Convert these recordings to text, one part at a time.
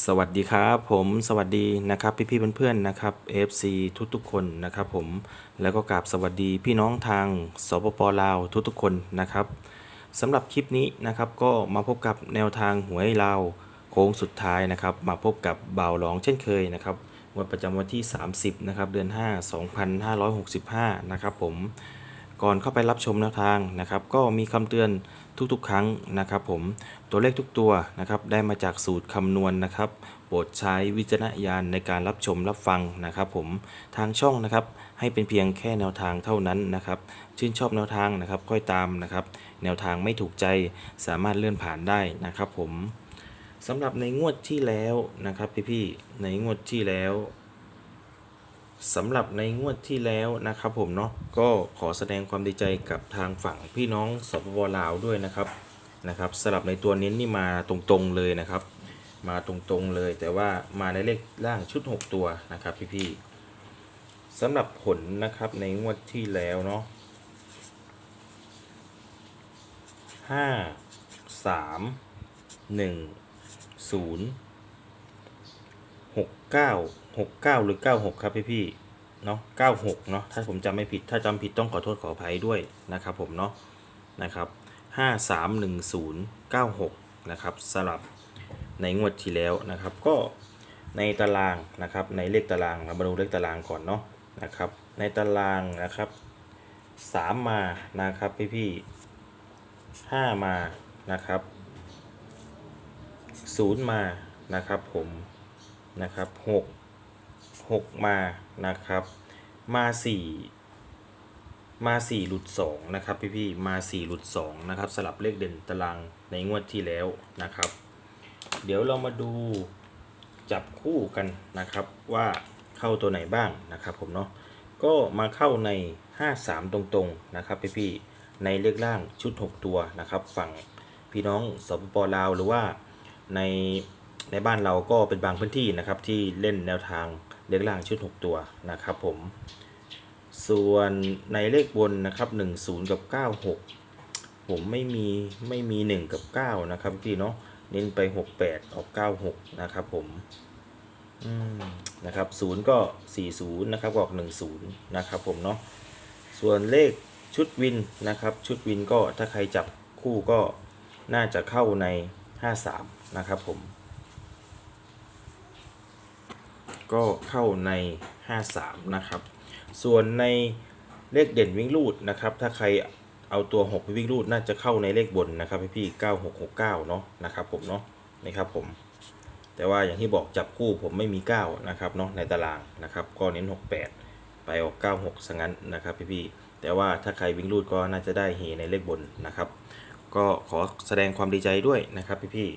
สวัสดีครับผมสวัสดีนะครับพี่ๆเพื่อนๆนะครับ FC ทุกๆคนนะครับผมแล้วก็กราบสวัสดีพี่น้องทางสปปลาวทุกๆคนนะครับสำหรับคลิปนี้นะครับก็มาพบกับแนวทางหวยลาวโค้งสุดท้ายนะครับมาพบกับบ่าวหลองเช่นเคยนะครับวันประจำวันที่ 30นะครับเดือน 5 2565 นะครับผม ก่อนเข้าไปรับชมแนวทางนะครับ ก็มีคำเตือนทุกๆ ครั้งนะครับผมตัวเลขทุกตัวนะครับได้มาจากสูตรคำนวณนะครับโปรดใช้วิจารณญาณในการรับชมรับฟังนะครับ ผมทางช่องนะครับ ให้เป็นเพียงแค่แนวทางเท่านั้นนะครับ ชื่นชอบแนวทางนะครับ ค่อยตามนะครับ แนวทางไม่ถูกใจสามารถเลื่อนผ่านได้นะครับ ผมสำหรับในงวดที่แล้วนะครับพี่ๆในงวดที่แล้ว สำหรับในงวดที่แล้วนะครับผมเนาะก็ขอแสดงความดีใจกับทางฝั่งพี่น้องสปปลาวด้วยนะครับนะครับสำหรับในตัวเน้นนี่มาตรงๆเลยนะครับ มาตรงๆเลย แต่ว่ามาในเลขล่างชุด 6 ตัวนะครับพี่ๆสำหรับผลนะครับในงวดที่แล้วเนาะห้าสามหนึ่งศูนย์ หกเก้าหกเก้าหรือเก้าหกครับพี่พี่เนาะเก้าหกเนาะถ้าผมจำไม่ผิดถ้าจำผิดต้องขอโทษขออภัยด้วยนะครับผมเนาะนะครับห้าสามหนึ่งศูนย์เก้าหกนะครับสลับในงวดที่แล้วนะครับก็ในตารางนะครับในเลขตารางเรามาดูเลขตารางก่อนเนาะนะครับในตารางนะครับสามมานะครับพี่พี่ห้ามานะครับศูนย์มานะครับผม นะครับหกหกมานะครับมาสี่มาสี่หลุดสองนะครับพี่พี่มาสี่หลุดสองนะครับสลับเลขเด่นตารางในงวดที่แล้วนะครับ เดี๋ยวเรามาดูจับคู่กันนะครับว่าเข้าตัวไหนบ้างนะครับผมเนาะก็มาเข้าใน 53 ตรงๆนะครับพี่พี่ในเลขล่างชุด 6 ตัวนะครับ ฝั่งพี่น้องสปปลาวหรือว่าใน ในบ้านเราก็เป็นบางพื้นที่นะครับที่เล่นแนวทางเลขล่างชุด 6 ตัวนะครับผม ส่วนในเลขบนนะครับ 10 กับ 96 ผมไม่มีไม่มี 1 กับ 9 นะครับพี่เนาะเน้นไป 68 ออก 96 นะครับผมอืมนะครับ0ก็ 40 นะครับออก 10 นะครับผมเนาะส่วนเลขชุดวินนะครับ ชุดวินก็ถ้าใครจับคู่ก็น่าจะเข้าใน 53 นะครับผม ก็เข้าใน 53 นะครับ ส่วนในเลขเด่นวิ่งรูดนะครับ ถ้าใครเอาตัว6ไปวิ่งรูดน่าจะเข้าในเลขบนนะครับพี่พี่9669 เนาะนะครับผมเนาะนะครับผม แต่ว่าอย่างที่บอกจับคู่ผมไม่มี 9 นะครับเนาะในตารางนะครับ ก็เน้น 68 ไปออก 96สังั้นนะครับพี่พี่แต่ว่าถ้าใครวิ่งรูดก็น่าจะได้เฮในเลขบนนะครับ ก็ขอแสดงความดีใจด้วยนะครับพี่พี่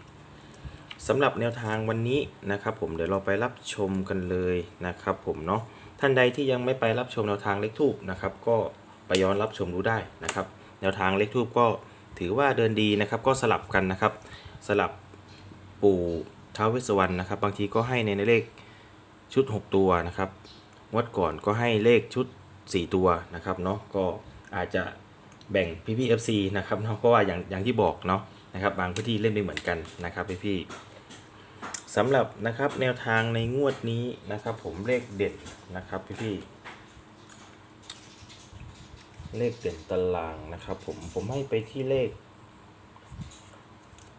สำหรับแนวทางวันนี้นะครับผมเดี๋ยวเราไปรับชมกันเลยนะครับผมเนาะท่านใดที่ยังไม่ไปรับชมแนวทางเลขทูบนะครับก็ไปย้อนรับชมดูได้นะครับ แนวทางเลขทูบก็ถือว่าเดินดีนะครับก็สลับกันนะครับ สลับปู่ท้าวเวสวรรณนะครับ บางทีก็ให้ในเลขชุด 6 ตัวนะครับงวัดก่อนก็ให้เลขชุด 4 ตัวนะครับเนาะก็อาจจะแบ่งพี่พี่เอฟซีนะครับเนาะเพราะว่าอย่างอย่างที่บอกเนาะ นะครับบางพื้นที่เล่นไม่เหมือนกันนะครับพี่พี่สำหรับนะครับแนวทางในงวดนี้นะครับ ผมเลขเด็ดนะครับพี่พี่เลขเด่นตารางนะครับผมผมให้ไปที่เลข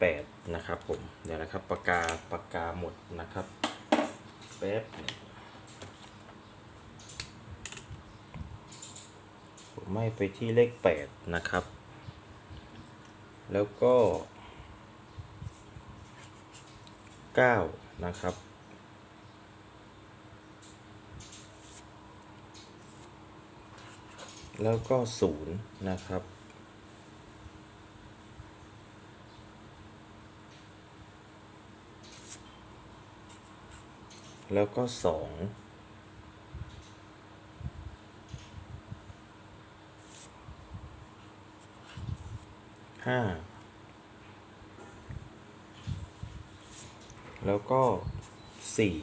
แปดนะครับผมเดี๋ยวนะครับปากกาปากกาหมดนะครับแป๊บผมให้ไปที่เลขแปดนะครับ แล้วก็9นะครับ แล้วก็0นะครับแล้วก็ 2 ห้าแล้วก็สี่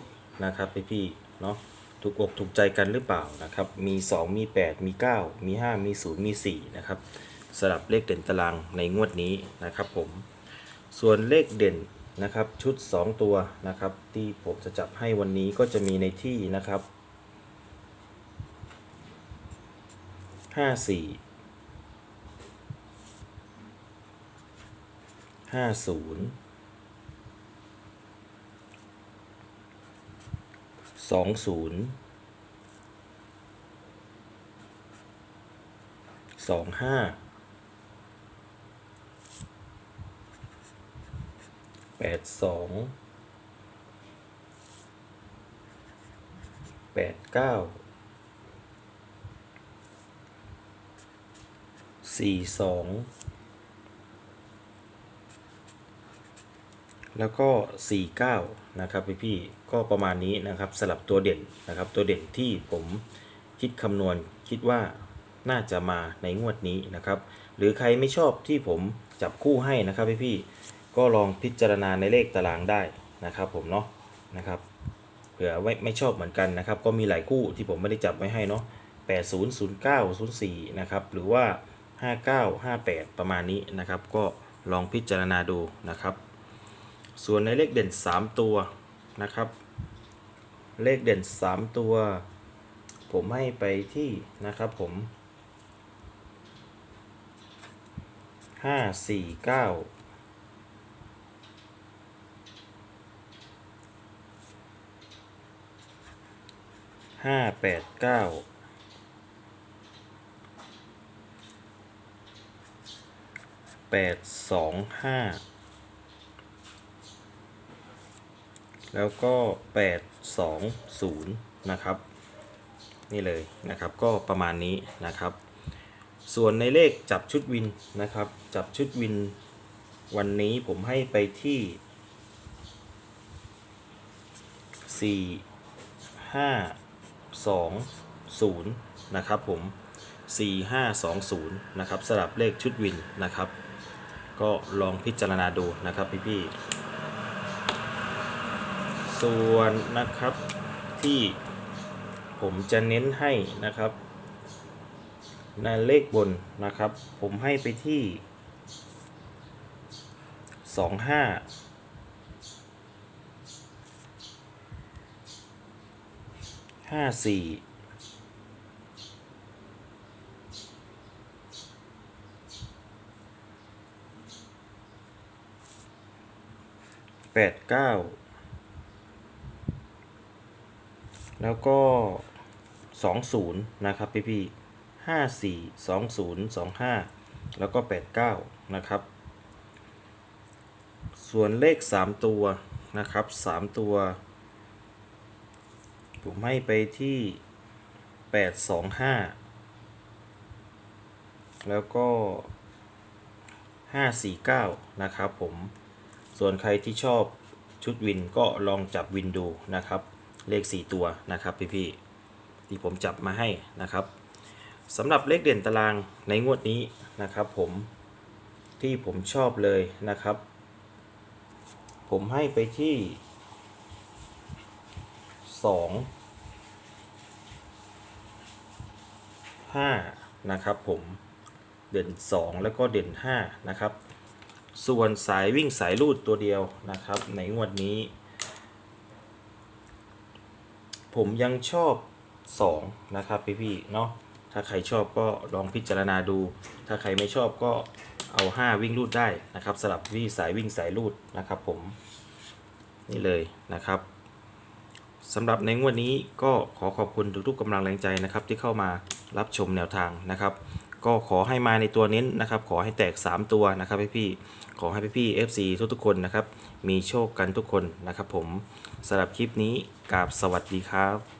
นะครับพี่พี่เนาะถูกอกถูกใจกันหรือเปล่านะครับ มีสองมีแปดมีเก้ามีห้ามีศูนย์มีสี่นะครับสลับเลขเด่นตารางในงวดนี้นะครับผม ส่วนเลขเด่นนะครับชุด 2 ตัวนะครับ ที่ผมจะจับให้วันนี้ก็จะมีในที่นะครับ 54 ห้าศูนย์สองศูนย์สองห้าแปดสองแปดเก้าสี่สอง แล้วก็สี่เก้านะครับพี่พี่ก็ประมาณนี้นะครับสลับตัวเด่นนะครับ ตัวเด่นที่ผมคิดคำนวณคิดว่าน่าจะมาในงวดนี้นะครับ หรือใครไม่ชอบที่ผมจับคู่ให้นะครับพี่พี่ก็ลองพิจารณาในเลขตารางได้นะครับ ผมเนาะนะครับเผื่อไว้ไม่ชอบเหมือนกันนะครับ ก็มีหลายคู่ที่ผมไม่ได้จับไว้ให้เนาะ80 09 04 นะครับ หรือว่า 59 58 ประมาณนี้นะครับ ก็ลองพิจารณาดูนะครับ ส่วนในเลขเด่น 3 ตัวนะครับ เลขเด่น 3 ตัว ผมให้ไปที่นะครับผม 5 4 9ห้าแปดเก้าแปดสองห้า แล้วก็แปดสองศูนย์นะครับ นี่เลยนะครับก็ประมาณนี้นะครับ ส่วนในเลขจับชุดวินนะครับ จับชุดวินวันนี้ผมให้ไปที่สี่ห้าสองศูนย์นะครับผมสี่ห้าสองศูนย์นะครับสลับเลขชุดวินนะครับ ก็ลองพิจารณาดูนะครับพี่ๆ ส่วนนะครับที่ผมจะเน้นให้นะครับ ในเลขบนนะครับ ผมให้ไปที่สองห้าห้าสี่แปดเก้า แล้วก็สองศูนย์นะครับพี่พี่ห้าสี่สองศูนย์สองห้าแล้วก็แปดเก้านะครับ ส่วนเลขสามตัวนะครับสามตัว ผมให้ไปที่ 825 แล้วก็ 549 นะครับผม ส่วนใครที่ชอบชุดวินก็ลองจับวินดูนะครับ เลข 4 ตัวนะครับพี่ๆที่ผมจับมาให้นะครับสำหรับเลขเด่นตารางในงวดนี้นะครับ ผมที่ผมชอบเลยนะครับ ผมให้ไปที่สองห้านะครับผมเด่นสองแล้วก็เด่นห้านะครับ ส่วนสายวิ่งสายลูดตัวเดียวนะครับ ในงวดนี้ ผมยังชอบสองนะครับพี่ๆเนาะถ้าใครชอบก็ลองพิจารณาดู ถ้าใครไม่ชอบก็เอา 5 วิ่งลูดได้นะครับสลับวิ่งสายวิ่งสายลูดนะครับผมนี่เลยนะครับสำหรับในงวดนี้ก็ขอขอบคุณทุกๆกำลังแรงใจนะครับที่เข้ามารับชมแนวทางนะครับ ก็ขอให้มาในตัวเน้นนะครับ ขอให้แตก 3 ตัวนะครับพี่ๆขอให้พี่ๆ FC ทุกๆคนนะครับมีโชคกันทุกคนนะครับผม สำหรับคลิปนี้กราบสวัสดีครับ